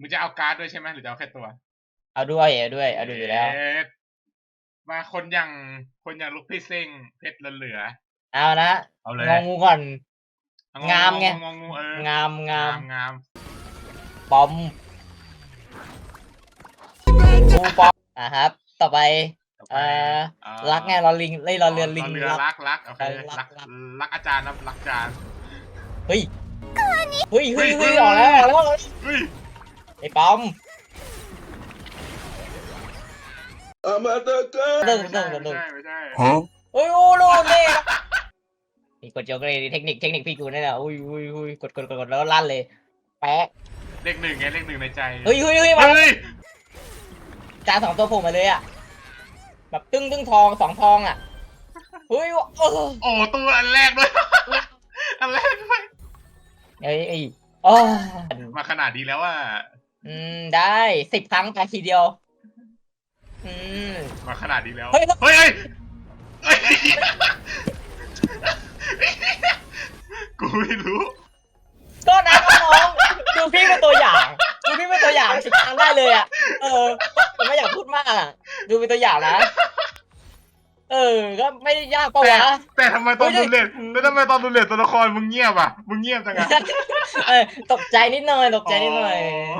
มึงจะเอาการ์ดด้วยใช่ไหมหรือจะเอาแค่ตัว เอาด้วยเอาด้วยเอาด้วยอยู่แล้ว เอ็ดมาคนอย่างคนอย่างลูกพี่เซ็งเพชรเหลือ เอานะๆเอาเลย งองูก่อนเองามไงงองูเอองามงางามมงามปอมงูปอมอะครับ ต่อไป ต่อไปเอ่อเอ่อรักไงเราลิงเล่ยเราเรือนลิงเรือรัก รักรักโอเคเออรัรักกรัก รักอาจารย์นะรักอาจารย์ เฮ้ยเฮ้ยเฮ้ยเฮ้เฮ้ยยออกแล้วออกแล้วออกแล้วเฮ้ย ไอ้ปอม I'm at the gun. เดินไม่เดิใช่นไม่เดินใช่ไม่ใช่ Huh? โอ้ยโอ้โหเน่นี่กดโจกเลยเทคนิคเทคนิคพี่กูนี่แหละอุ้ยอุ้ยอุ้ยกดกดกดกดแล้วลั่นเลยแปะเลขหนึ่งไงเลขหนึ่งในใจเฮ้ยเฮ้ยเฮ้ยมาเฮ้ยจานสองตัวโผล่มาเลยอะแบบตึ้งตึ้งทองสองทองอะเฮ้ยเออโอ้ตัวอันแรกด้วยอันแรกด้วยเอ้ยเอ้ยอ๋อมาขนาดนี้แล้วอะ อืม ได้สิบครั้งไปทีเดียว อืม มาขนาดนี้แล้ว เฮ้ยเฮ้ยเฮ้ยเฮ้ยกูไม่รู้ ก็นะน้องๆดูพี่เป็นตัวอย่างดูพี่เป็นตัวอย่างสิบครั้งได้เลยอะ เออผมไม่อยากพูดมากอะดูเป็นตัวอย่างนะ เออ ก็ไม่ได้ยากปะแต่วะ แต่ทำไมตอนเฮ้ดูยเลดแล้วทำไมตอนดูเลดตัวละครมึงเงียบอะ มึงเงียบจังอะเออตกใจนิดหน่อยตกใจนิดหน่อยอ๋อ